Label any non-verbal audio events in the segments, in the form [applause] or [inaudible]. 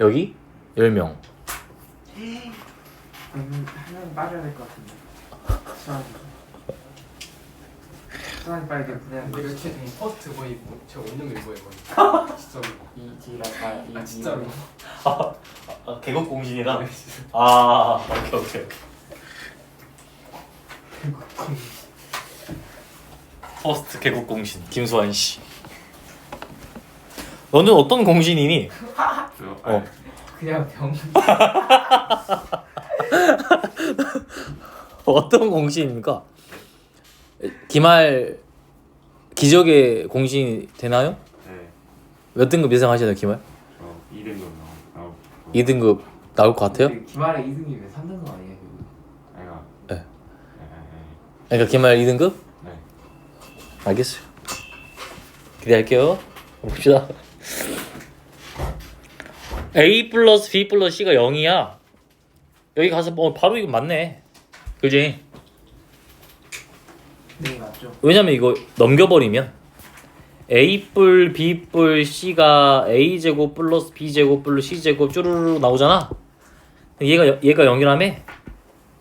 여기 10명. 음, 하나는 빠져야 될 것 같은데. 수환이. 수환이 빨리 그냥 내가 최 퍼스트 거의 뭐, 제 원년 멤버예요 거의 진짜로 이지라가 이아 진짜로 아, 개국 공신이라. 아, 오케이 오케이. 퍼스트 개국 공신 김수환 씨. 너는 어떤 공신이니? [laughs] 어. 그냥 병. [laughs] 어떤 공신입니까? 기말 기적의 공신이 되나요? 네. 몇 등급 예상 하시나요, 기말? 저 2등급 나오 나오 2등급 나올 것 같아요? 기말에 2등이면 3등급 아니에요? 네. 네. 네. 그러니까 기말 2등급? 네. 알겠어요. 기대할게요. 봅시다. A 플러스 B 플러스 C가 0이야. 여기 가서 뭐 바로 이거 맞네. 그지? 네 맞죠. 왜냐면 이거 넘겨버리면 A 뿔 B 뿔 C가 A 제곱 플러스 B 제곱 플러스 C 제곱 쭈루루 나오잖아. 얘가 여- 얘가 0이라며?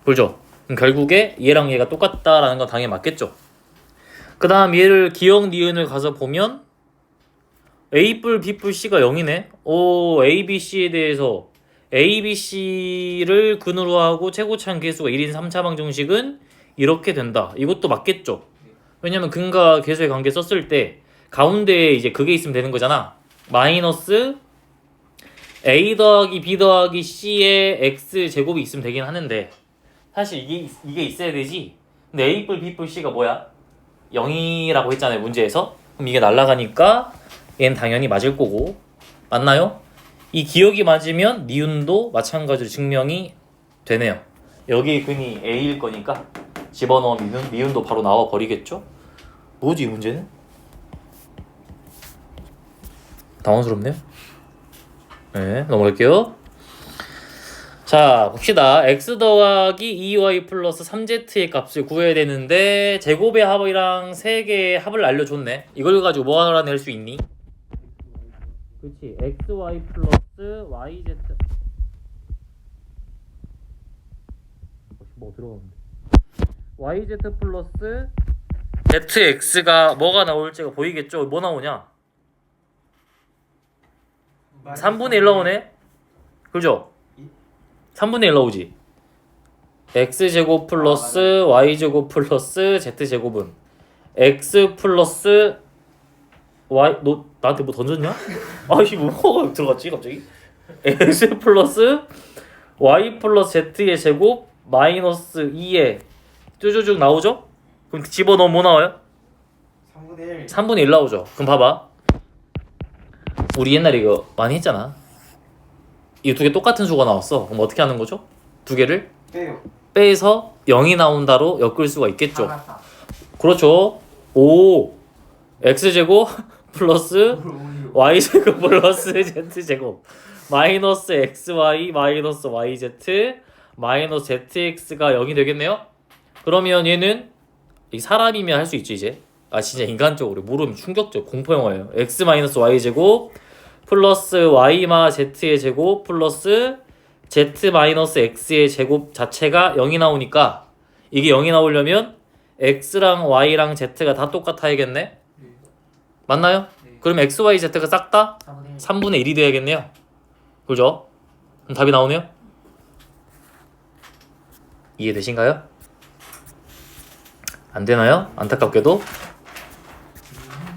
그죠? 결국에 얘랑 얘가 똑같다라는 건 당연히 맞겠죠. 그 다음 얘를 기억 니은을 가서 보면 A 뿔 B 뿔 C가 0이네. 오 A B C에 대해서 A B C를 근으로 하고 최고차항 계수가 1인 3차 방정식은 이렇게 된다. 이것도 맞겠죠. 왜냐면 근과 계수의 관계 썼을 때 가운데에 이제 그게 있으면 되는 거잖아. 마이너스 a 더하기 b 더하기 c의 x 제곱이 있으면 되긴 하는데 사실 이게 이게 있어야 되지. 근데 a 뿔 b 뿔 c가 뭐야? 0이라고 했잖아요 문제에서. 그럼 이게 날라가니까 얘는 당연히 맞을 거고 맞나요? 이 기억이 맞으면 니은도 마찬가지로 증명이 되네요. 여기 근이 a일 거니까 집어넣으면 니은, 니은도 바로 나와 버리겠죠? 뭐지 이 문제는? 당황스럽네요. 네, 넘어갈게요. 자, 봅시다. x 더하기 2y 플러스 3z의 값을 구해야 되는데 제곱의 합이랑 3개의 합을 알려줬네. 이걸 가지고 뭐 알아낼 수 있니? 그렇지. xy 플러스 yz 뭐 들어가는데 yz 플러스 zx가 뭐가 나올지가 보이겠죠? 뭐 나오냐? 3분의 1 나오네? 그죠? 3분의 1 나오지? x제곱 플러스 y제곱 플러스 z제곱은 x 플러스 y 너 나한테 뭐 던졌냐? 아이 뭐가 들어갔지 갑자기? x 플러스 y 플러스 z의 제곱 마이너스 2에 쭈쭈쭉 나오죠? 그럼 집어넣으면 뭐 나와요? 3분의 1. 3분의 1 나오죠. 그럼 봐봐. 우리 옛날에 이거 많이 했잖아. 이 두 개 똑같은 수가 나왔어. 그럼 어떻게 하는 거죠? 두 개를 빼요. 빼서 0이 나온다로 엮을 수가 있겠죠. 그렇죠. 오 x제곱 플러스 y제곱 [laughs] 플러스 z제곱 마이너스 xy 마이너스 yz 마이너스 zx가 0이 되겠네요. 그러면 얘는 이 사람이면 할 수 있죠 이제. 아 진짜 인간적으로 모르면 충격적 공포 영화예요. x 마이너스 y 제곱 플러스 y 마 z의 제곱 플러스 z 마이너스 x의 제곱 자체가 0이 나오니까 이게 0이 나오려면 x랑 y랑 z가 다 똑같아야겠네. 맞나요? 네. 그럼 x, y, z가 싹다 3분의 1. 3분의 1이 돼야겠네요. 그죠? 그럼 답이 나오네요. 이해되신가요? 안 되나요? 안타깝게도.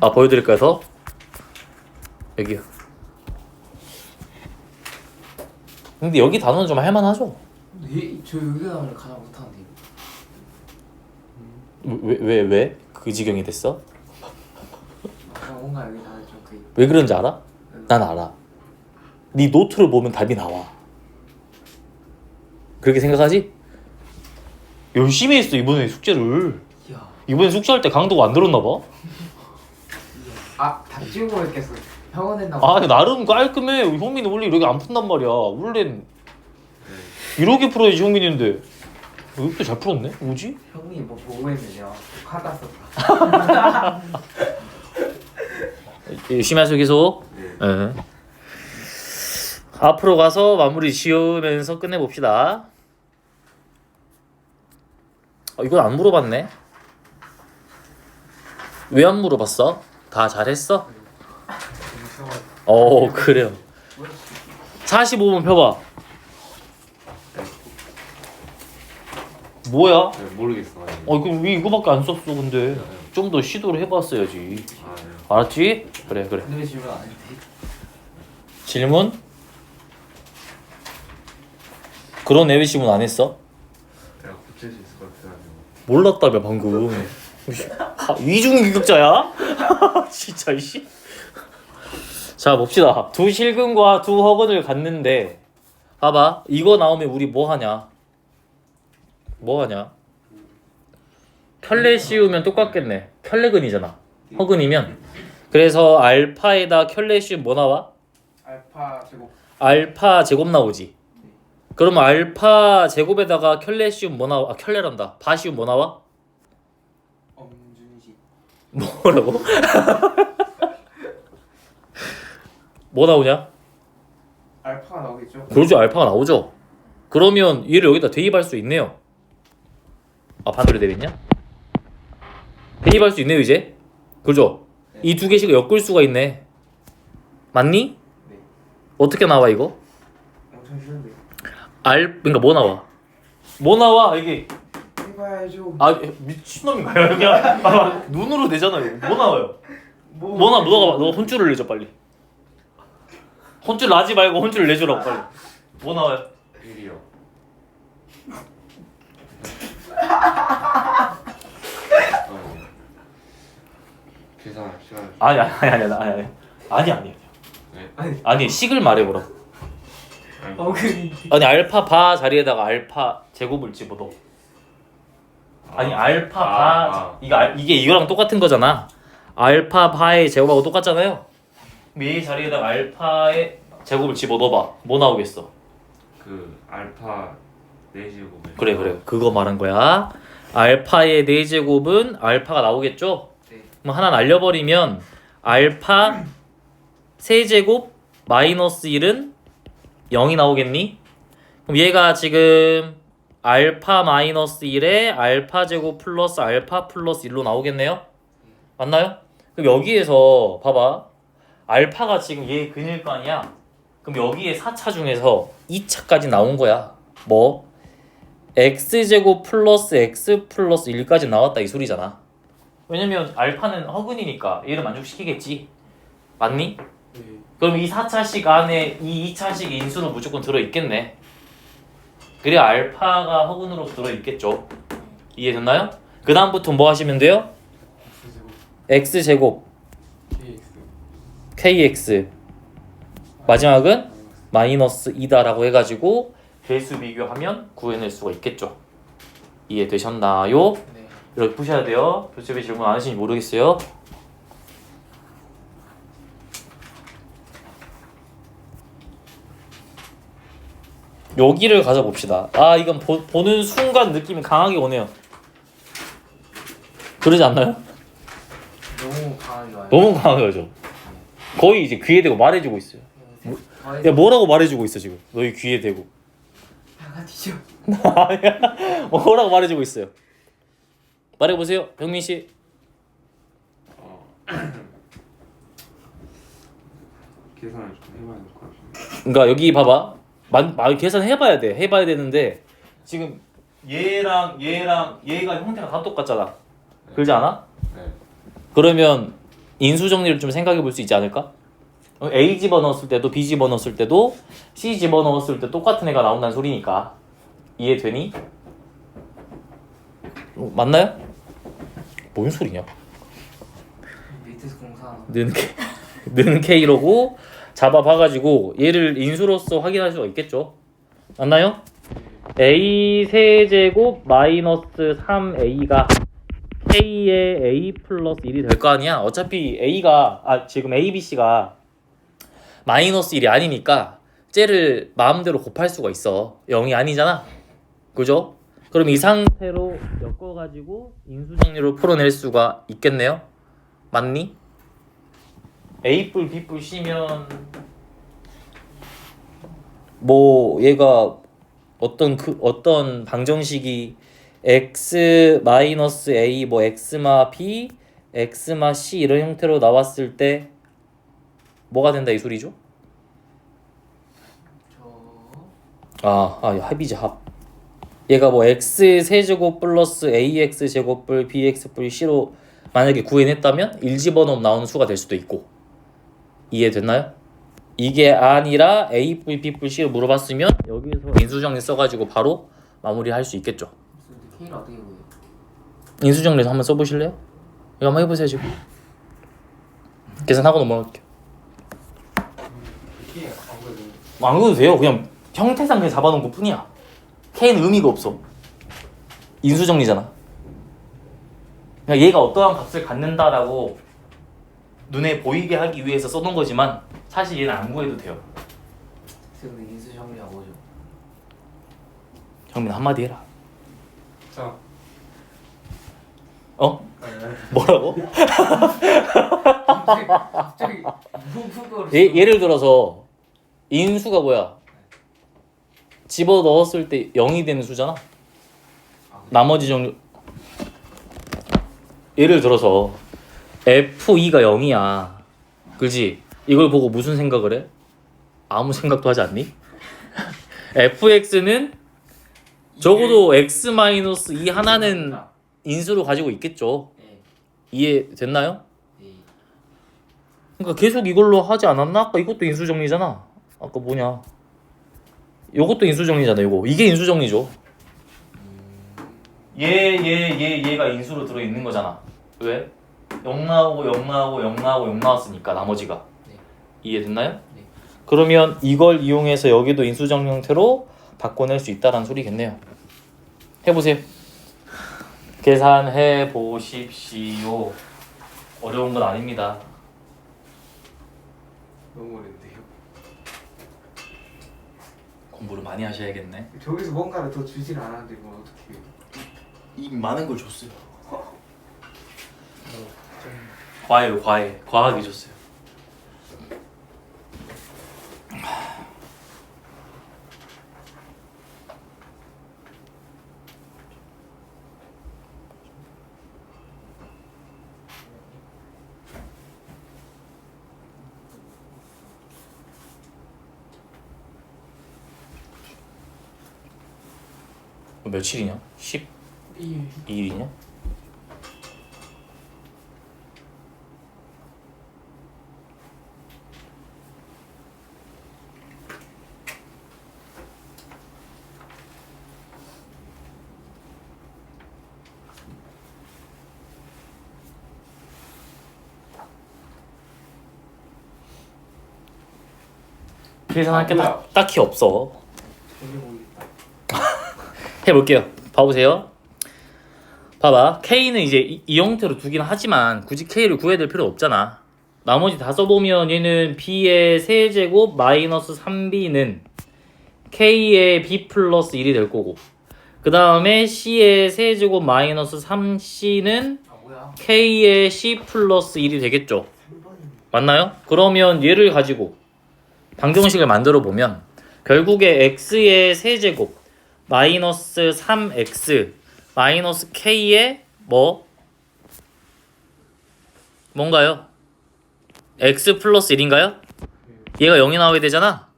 아, 보여드릴까요, 더? 여기요. 근데 여기 단어는 좀 할만하죠? 얘, 저 여기가 나오면 가장 못하는데. 왜, 왜, 왜? 그 지경이 됐어? 뭔가 여기 나올 좀 그. 왜 그런지 알아? 난 알아. 네 노트를 보면 답이 나와. 그렇게 생각하지? 열심히 했어 이번에 숙제를. 이야. 이번에 숙제할 때 강도가 안 들었나 봐. 아, 다 찍고 있겠어. 병원 했나 아 나름 깔끔해. 효민이 원래 이렇게 안 푼단 말이야. 원래는 이렇게 풀어야지 효민인데. 이것도 잘 풀었네. 뭐지? 형이 뭐 보고 했느냐. 화가 썼다. [laughs] 열심히 하세요 계속. 네. 예. 앞으로 가서 마무리 지으면서 끝내봅시다. 어, 이건 안 물어봤네. 왜 안 물어봤어? 다 잘했어? 어 그래요. 45번 펴봐. 뭐야? 네, 모르겠어. 아직. 어왜 이거밖에 안 썼어 근데 좀 더 시도를 해봤어야지. 아, 네. 알았지? 그래 그래. 근데 왜 질문 안 했지? 질문? 그런 애외 질문 안 했어? 내가 고칠 수 있을 것 같아가지고. 몰랐다며 방금. 아, 이중 규격자야? 진짜 이씨. 자 봅시다. 두 실근과 두 허근을 갖는데 봐봐 이거 나오면 우리 뭐 하냐? 뭐 하냐? 켤레 씌우면 똑같겠네. 켤레근이잖아. 허근이면 그래서 알파에다 켤레 씌우면 뭐 나와? 알파 제곱 알파 제곱 나오지. 그러면 알파 제곱에다가 켤레 씌우면 뭐 나와? 아 켤레란다. 바 씌우면 뭐 나와? 엄준식 [laughs] 뭐라고? 뭐 나오냐? 알파가 나오겠죠? 그러죠 알파가 나오죠. 그러면 얘를 여기다 대입할 수 있네요. 아 반대로 되겠냐? 대입할 수 있네요 이제. 그죠? 이 두 개씩을 엮을 수가 있네. 맞니? 네 어떻게 나와 이거? 엄청 쉬운데 알 그러니까 뭐 나와? 뭐 나와 이게? 해봐야죠 아 미친놈인가요? 봐봐 눈으로 내잖아요. 뭐 나와요? 뭐, 뭐 나? 너가 너 혼쭐을 내줘 빨리. 혼쭐 나지 말고 혼쭐을 내주라고 빨리. 뭐 나와요? 1이요. [laughs] 계산 시간. 아니 아니 아니 아니 아니 아니 아니 아니 네. 아니 아니 식을 말해보라. 아니, 어근이 아니 알파 바 자리에다가 알파 제곱을 집어넣어. 아니 알파 아, 바 아. 이거 알- 이게 이거랑 똑같은 거잖아. 알파 바의 제곱하고 똑같잖아요. 얘 자리에다가 알파의 제곱을 집어넣어봐. 뭐 나오겠어? 그 알파 4제곱에 그래 그래 그거 말한 거야. 알파의 4제곱은 알파가 나오겠죠? 네 그럼 하나 날려버리면 알파 세제곱 마이너스 1은 0이 나오겠니? 그럼 얘가 지금 알파 마이너스 1에 알파 제곱 플러스 알파 플러스 1로 나오겠네요? 맞나요? 그럼 여기에서 봐봐 알파가 지금 얘 근일 거 아니야? 그럼 여기에 4차 중에서 2차까지 나온 거야 뭐? x제곱 플러스 x 플러스 1까지 나왔다 이 소리잖아 왜냐면 알파는 허근이니까 얘를 만족시키겠지 맞니? 네. 그럼 이 4차식 안에 이 2차식 인수는 무조건 들어있겠네 그래야 알파가 허근으로 들어있겠죠 이해됐나요? 그 다음부터 뭐 하시면 돼요? X제곱 x제곱 KX kx 마지막은 마이너스 2다라고 해가지고 배수 비교하면 구해낼 수가 있겠죠 이해되셨나요? 네. 이렇게 푸셔야 돼요. 교수님 질문 안 하시는지 모르겠어요. 여기를 가져봅시다. 아 이건 보, 보는 순간 느낌이 강하게 오네요. 그러지 않나요? 너무 강하게 와요. 너무 강하게 오죠 거의 이제 귀에 대고 말해주고 있어요. 야 뭐라고 말해주고 있어 지금? 너희 귀에 대고. 양아치죠 [laughs] 뭐라고 말해주고 있어요 말해보세요 병민 씨 어. [clears throat] 계산을 좀 해봐야 될 것 같은데. 그러니까 여기 봐봐. 만, 만 계산해봐야 돼. 해봐야 되는데 지금 얘랑 얘랑 얘가 형태가 다 똑같잖아. 그러지 않아? 네. 그러면 인수 정리를 좀 생각해 볼 수 있지 않을까? 어, A 집어넣었을 때도 B 집어넣었을 때도 C 집어넣었을 때 똑같은 애가 나온다는 소리니까 이해되니? 어, 맞나요? 뭔 소리냐? 밑에서 는 K, [laughs] 는 K로고 잡아 봐가지고 얘를 인수로서 확인할 수가 있겠죠. 맞나요? A 세제곱 마이너스 3A가 K의 A 플러스 1이 될 거 아니야. 어차피 A가 아 지금 A, B, C가 마이너스 1이 아니니까 쟤를 마음대로 곱할 수가 있어. 0이 아니잖아. 그죠? 그럼 이 상태로 엮어가지고 인수정리로 풀어낼 수가 있겠네요. 맞니? A뿔 B뿔 C면 뭐 얘가 어떤 그 어떤 방정식이 x 마이너스 a 뭐 x마 b x마 c 이런 형태로 나왔을 때 뭐가 된다 이 소리죠? 저 아, 아 합이지 합. 얘가 뭐 x 세제곱 플러스 ax 제곱불 bx 불 c로 만약에 구해냈다면 1 집어넣으면 나오는 수가 될 수도 있고 이해됐나요? 이게 아니라 a 불 b 불 c로 물어봤으면 여기서 인수정리 써가지고 바로 마무리할 수 있겠죠. 근데 K를 어떻게 구해요? 인수정리에서 한번 써보실래요? 이거 한번 해보세요 지금. 계산하고 넘어갈게요. 안 그래도 돼요. 그냥 형태상 그냥 잡아놓은 것 뿐이야. K는 의미가 없어. 인수정리잖아. 그냥 얘가 어떠한 값을 갖는다라고 눈에 보이게 하기 위해서 써놓은 거지만 사실 얘는 안 구해도 돼요. 근데 인수 정리가 뭐죠? 정민 한마디 해라. 자, 어? 아니. 뭐라고? [laughs] 갑자기 갑자기 얘, 예를 들어서 인수가 뭐야? 집어 넣었을 때 0이 되는 수잖아. 나머지 정리 예를 들어서 F2가 0이야. 그지? 이걸 보고 무슨 생각을 해? 아무 생각도 하지 않니? [laughs] FX는 적어도 X 마이너스 2 하나는 인수로 가지고 있겠죠. 네. 이해 됐나요? 네. 그러니까 계속 이걸로 하지 않았나? 아까 이것도 인수 정리잖아. 아까 뭐냐? 요것도 인수 정리잖아. 요거 이게 인수 정리죠. 얘, 얘, 얘, 얘가 인수로 들어 있는 거잖아. 왜? 0 나오고 0 나오고 0 나오고 0 나왔으니까 나머지가 네. 이해됐나요? 네. 그러면 이걸 이용해서 여기도 인수 정리 형태로 바꿔낼 수 있다라는 소리겠네요. 해보세요. 계산해 보십시오. 어려운 건 아닙니다. 너무 어려운데요. 공부를 많이 하셔야겠네. 저기서 뭔가를 더 주질 않았는데 뭐 어떻게? 이 많은 걸 줬어요. 과외로 과외 과학이 줬어요. 며칠이냐? 12일이냐? 계산할 게 아, 딱, 딱히 없어. 해볼게요. 봐보세요. 봐봐. K는 이제 이, 이 형태로 두긴 하지만 굳이 K를 구해야 될 필요 없잖아. 나머지 다 써보면 얘는 B의 세제곱 마이너스 3B는 K의 B 플러스 1이 될 거고 그 다음에 C의 세제곱 마이너스 3C는 아? K의 C 플러스 1이 되겠죠. 맞나요? 그러면 얘를 가지고 방정식을 만들어 보면 결국에 x의 세제곱 마이너스 3x 마이너스 k의 뭐 뭔가요? x 플러스 1인가요? 얘가 0이 나오게 되잖아.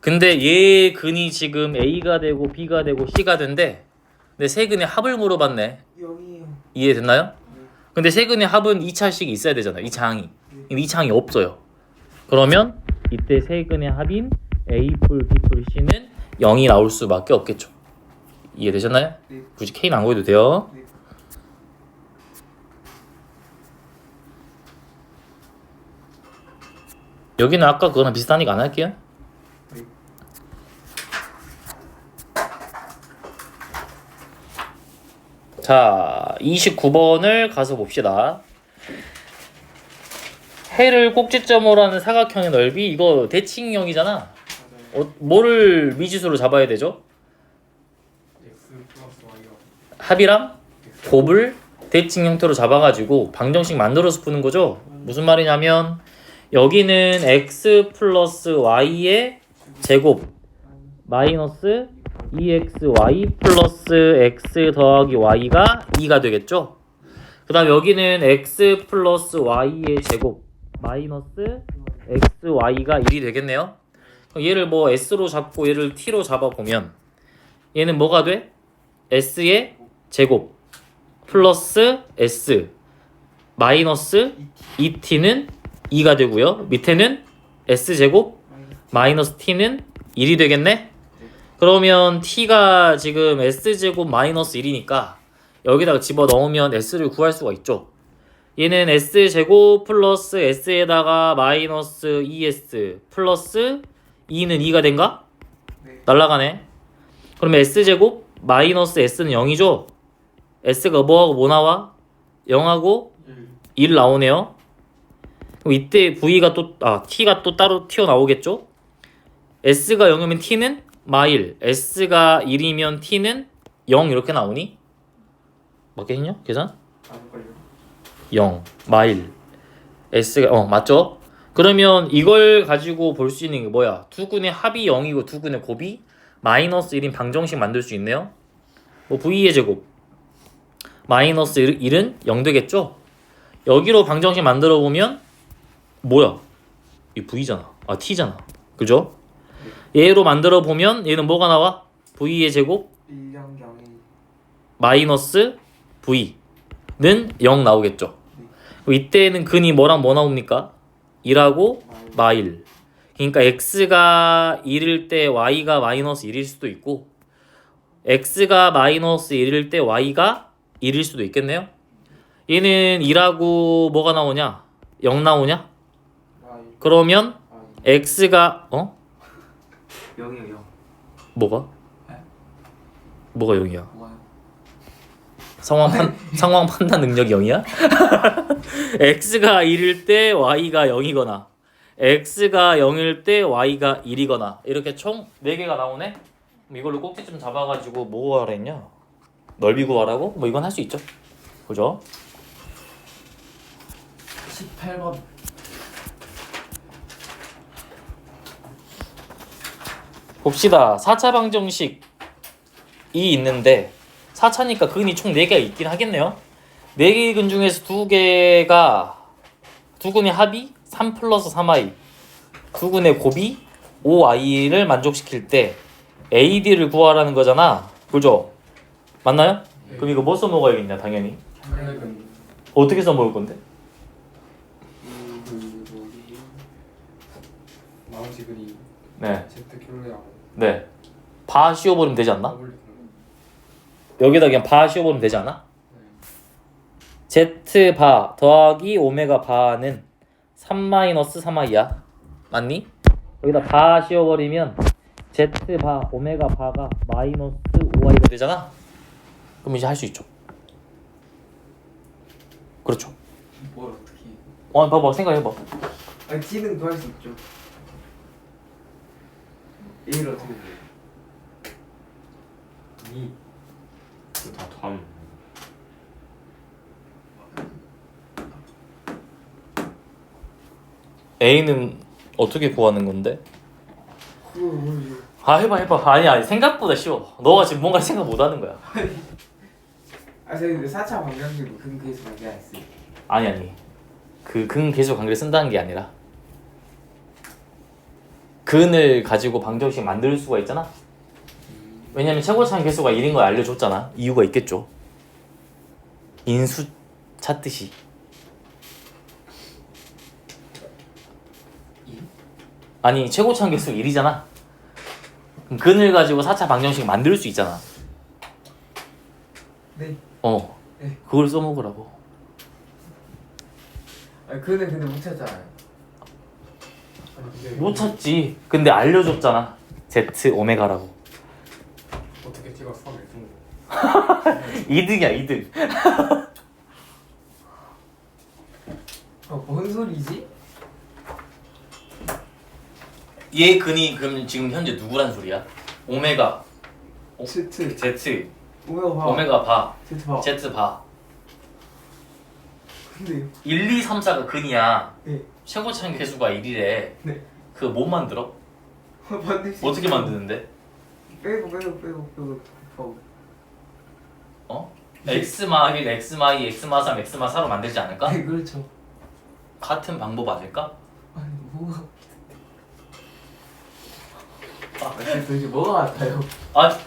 근데 얘 근이 지금 a가 되고 b가 되고 c가 된대. 근데 세 근의 합을 물어봤네. 0이에요. 이해됐나요? 근데 세 근의 합은 2차식이 있어야 되잖아요. 2차항이. 2차항이 없어요. 그러면 이때 세 근의 합인 A 풀 B 풀 C는 0이 나올 수밖에 없겠죠. 이해되셨나요? 네. 굳이 K는 안 구해도 돼요. 네. 여기는 아까 그거랑 비슷하니까 안 할게요. 네. 자, 29번을 가서 봅시다. 해를 꼭지점으로 하는 사각형의 넓이 이거 대칭형이잖아. 어, 뭐를 미지수로 잡아야 되죠? 합이랑 곱을 대칭 형태로 잡아가지고 방정식 만들어서 푸는 거죠. 무슨 말이냐면 여기는 x 플러스 y의 제곱 마이너스 2xy 플러스 x 더하기 y가 2가 되겠죠? 그 다음 여기는 x 플러스 y의 제곱 마이너스 xy가 1이 되겠네요. 그럼 얘를 뭐 s로 잡고 얘를 t로 잡아보면 얘는 뭐가 돼? s의 제곱 플러스 s 마이너스 2t는 2가 되고요. 밑에는 s제곱 마이너스 t는 1이 되겠네? 그러면 t가 지금 s제곱 마이너스 1이니까 여기다가 집어넣으면 s를 구할 수가 있죠. 얘는 s제곱 플러스 s에다가 마이너스 2s 플러스 2는 2가 된가? 네. 날라가네. 그러면 s제곱 마이너스 s는 0이죠? s가 뭐하고 뭐 나와? 0하고 1 나오네요. 그럼 이때 v가 또, 아, t가 또 따로 튀어나오겠죠? s가 0이면 t는 마일, s가 1이면 t는 0 이렇게 나오니? 맞겠냐? 계산? 안 걸려 0 마일 s가 어 맞죠? 그러면 이걸 가지고 볼 수 있는 게 뭐야? 두근의 합이 0이고 두근의 곱이 마이너스 1인 방정식 만들 수 있네요. 뭐 v의 제곱 마이너스 1, 1은 0 되겠죠? 여기로 방정식 만들어 보면 뭐야? 이 v잖아. 아 t잖아. 그죠? 얘로 만들어 보면 얘는 뭐가 나와? v의 제곱 1년경이 마이너스 v는 0 나오겠죠. 이때는 근이 뭐랑 뭐 나옵니까? 2라고 마일. 그러니까 x가 1일 때 y가 마이너스 1일 수도 있고 x가 마이너스 1일 때 y가 1일 수도 있겠네요. 얘는 2라고 뭐가 나오냐? 0 나오냐? 그러면 x가 어? 0이요 0 뭐가? 뭐가 0이야? 뭐요? 상황 판 상황 판단 능력이 0이야? [laughs] x가 1일 때 y가 0이거나 x가 0일 때 y가 1이거나 이렇게 총 4개가 나오네. 이걸로 꼭지점 잡아 가지고 뭐 했냐? 넓이 구하라고? 뭐 이건 할 수 있죠. 그죠? 18번 봅시다. 4차 방정식이 있는데 4차니까 근이 총 4개가 있긴 하겠네요. 4개의 근 중에서 2개가 두 근의 합이 3 플러스 3i 두 근의 곱이 5i를 만족시킬 때 AD를 구하라는 거잖아. 그죠? 맞나요? 그럼 이거 뭐 써먹어야겠냐 당연히. 어떻게 써먹을 건데? 그리 네. 네. 바 씌워버리면 되지 않나? 여기다 그냥 바 씌워버리면 되지 않아? Z 바 더하기 오메가 바는 3 마이너스 3i야. 맞니? 여기다 바 씌워버리면 Z 바 오메가 바가 마이너스 5i가 되잖아. 그럼 이제 할 수 있죠. 그렇죠. 뭘 어떻게? 어, 봐봐 생각해봐. 아니 T는 구할 수 있죠. A를 어떻게 해? 2 a는 어떻게 구하는 건데? 아 해봐 해봐. 아니 아니 생각보다 쉬워. 너가 지금 뭔가 생각 못하는 거야. [laughs] 아 저희 4차 방정식으로 근거에서 관계했어요. 아니 아니. 그 근 계수 관계를 쓴다는 게 아니라 근을 가지고 방정식 만들 수가 있잖아? 왜냐면 최고차항 계수가 1인 걸 알려줬잖아. 이유가 있겠죠. 인수 찾듯이 아니 최고차항 계수 1이잖아. 그럼 근을 가지고 4차 방정식 만들 수 있잖아. 네. 어. 네. 그걸 써먹으라고. 아 그는 근데 못 찾잖아요. 아니 근데 못 찾지. 근데 알려줬잖아. Z 오메가라고. 어떻게 T가 수학을 준 2등이야 2등 아뭔 소리지? 얘 근이 그럼 지금 현재 누구란 소리야? 오메가, Z 그 Z, 오메가 봐 오메가 바, Z 봐 Z 바. 근데 1, 2, 3, 4가 근이야. 네 최고 차인 네. 개수가 1이래. 네그못 뭐 만들어? [laughs] 만들 수 어떻게 만드는데? 빼고 빼고 빼고 빼고 빼고 어? X마 1, x 마이 x 마 3, x 마 4로 만들지 않을까? 네 그렇죠 같은 방법 아닐까? 아니 뭐가 아, 도대체 뭐가 같아요? 아